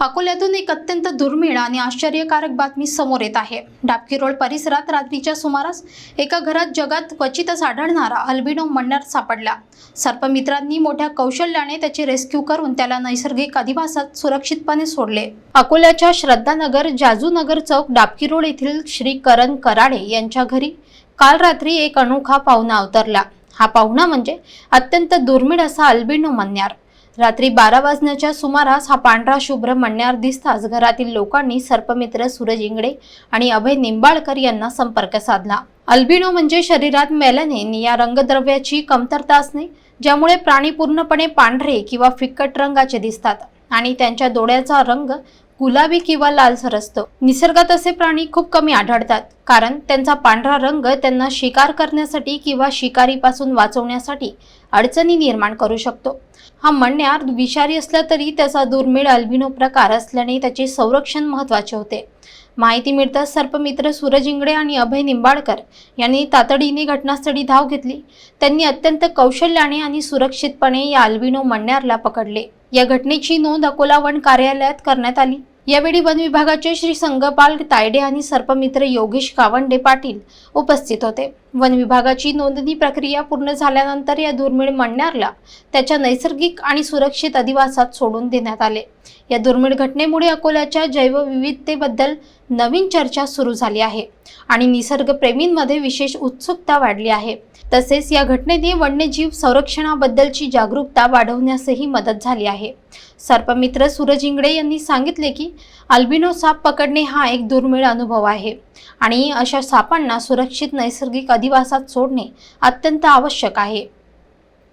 अकोल्यातून एक अत्यंत दुर्मिळ आणि आश्चर्यकारक बातमी समोर येत आहे. डाबकी रोड परिसरात रात्रीच्या सुमारास एका घरात जगात क्वचितच आढळणारा अल्बिनो मन्नर सापडला. सर्पमित्रांनी मोठ्या कौशल्याने त्याची रेस्क्यू करून त्याला नैसर्गिक अधिवासात सुरक्षितपणे सोडले. अकोल्याच्या श्रद्धानगर जाजूनगर चौक डाबकी रोड येथील श्री करण कराडे यांच्या घरी काल रात्री एक अनोखा पाहुणा अवतरला. हा पाहुणा म्हणजे अत्यंत दुर्मिळ असा अल्बिनो मन्यार रात्री बारा वाजण्याच्या सुमारास हा पांढरा शुभ्र म्हणण्यावर दिसताच घरातील लोकांनी सर्पमित्र सूरज इंगडे आणि अभय निंबाळकर यांना संपर्क साधला. अल्बिनो म्हणजे शरीरात मेलनिन या रंगद्रव्याची कमतरता असणे ज्यामुळे प्राणी पूर्णपणे पांढरे किंवा फिक्कट रंगाचे दिसतात आणि त्यांच्या डोळ्याचा रंग गुलाबी किंवा लालसर असतो निसर्गात असे प्राणी खूप कमी आढळतात कारण त्यांचा पांढरा रंग त्यांना शिकार करण्यासाठी किंवा शिकारीपासून वाचवण्यासाठी अडचणी निर्माण करू शकतो. हा मण्यार विषारी असला तरी त्याचा दुर्मिळ अल्बिनो प्रकार असल्याने त्याचे संरक्षण महत्त्वाचे होते. माहिती मिळताच सर्पमित्र सूरज इंगडे आणि अभय निंबाळकर यांनी तातडीने घटनास्थळी धाव घेतली. त्यांनी अत्यंत कौशल्याने आणि सुरक्षितपणे या अल्बिनो मण्यारला पकडले. या घटनेची नोंद अकोला वन कार्यालयात करण्यात आली. यावेळी वन विभागाचे श्री संगपाल तायडे आणि सर्पमित्र योगेश कावंडे पाटील उपस्थित होते. वन विभागाची नोंदणी प्रक्रिया पूर्ण झाल्यानंतर या दुर्मिळ मण्यारला त्याच्या नैसर्गिक आणि सुरक्षित अधिवासात सोडून देण्यात आले. या दुर्मिळ घटनेमुळे अकोल्याच्या जैवविविधतेबद्दल नवीन चर्चा सुरू झाली आहे आणि निसर्गप्रेमींमध्ये विशेष उत्सुकता वाढली आहे. तसेच या घटनेने वन्यजीव संरक्षणाबद्दलची जागरूकता वाढवण्यासही मदत झाली आहे. सर्पमित्र सूरज इंगडे यांनी सांगितले की अल्बिनो साप पकडणे हा एक दुर्मिळ अनुभव आहे आणि अशा सापांना सुरक्षित नैसर्गिक अधिवासात सोडणे अत्यंत आवश्यक आहे.